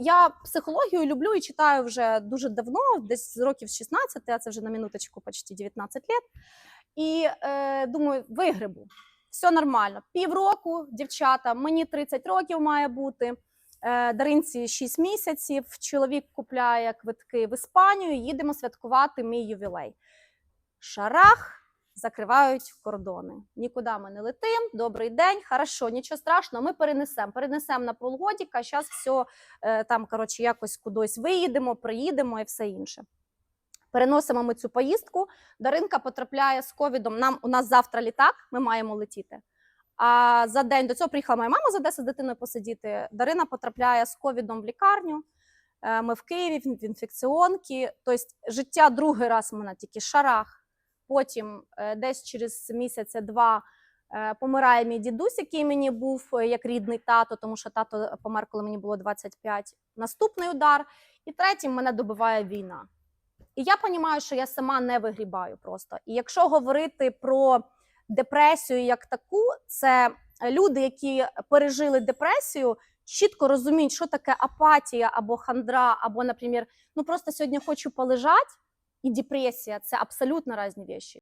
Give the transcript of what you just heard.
Я психологію люблю і читаю вже дуже давно, десь з років з 16, а це вже на минуточку почти 19 лет. І е, думаю, вигрибу. Все нормально. Півроку, дівчата, мені 30 років має бути. Е, Даринці 6 місяців. Чоловік купляє квитки в Іспанію. Їдемо святкувати мій ювілей. Шарах закривають кордони. Нікуди ми не летим. Добрий день, хорошо, нічого страшного. Ми перенесемо. Перенесемо на полгодіка. Зараз все там, коротше, якось кудись виїдемо, приїдемо і все інше. Переносимо ми цю поїздку. Даринка потрапляє з ковідом. Нам у нас завтра літак, ми маємо летіти. А за день до цього приїхала моя мама з Одеси з дитиною посидіти. Дарина потрапляє з ковідом в лікарню. Е, Ми в Києві в інфекціонки. Тобто життя другий раз мене тільки шарах. Потім е, десь через місяця-два е, помирає мій дідусь, який мені був е, як рідний тато, тому що тато помер, коли мені було 25. Наступний удар. І третім мене добиває війна. І я розумію, що я сама не вигрібаю просто. І якщо говорити про депресію як таку, це люди, які пережили депресію, чітко розуміють, що таке апатія або хандра, або, наприклад, ну просто сьогодні хочу полежати, і депресія це абсолютно різні речі.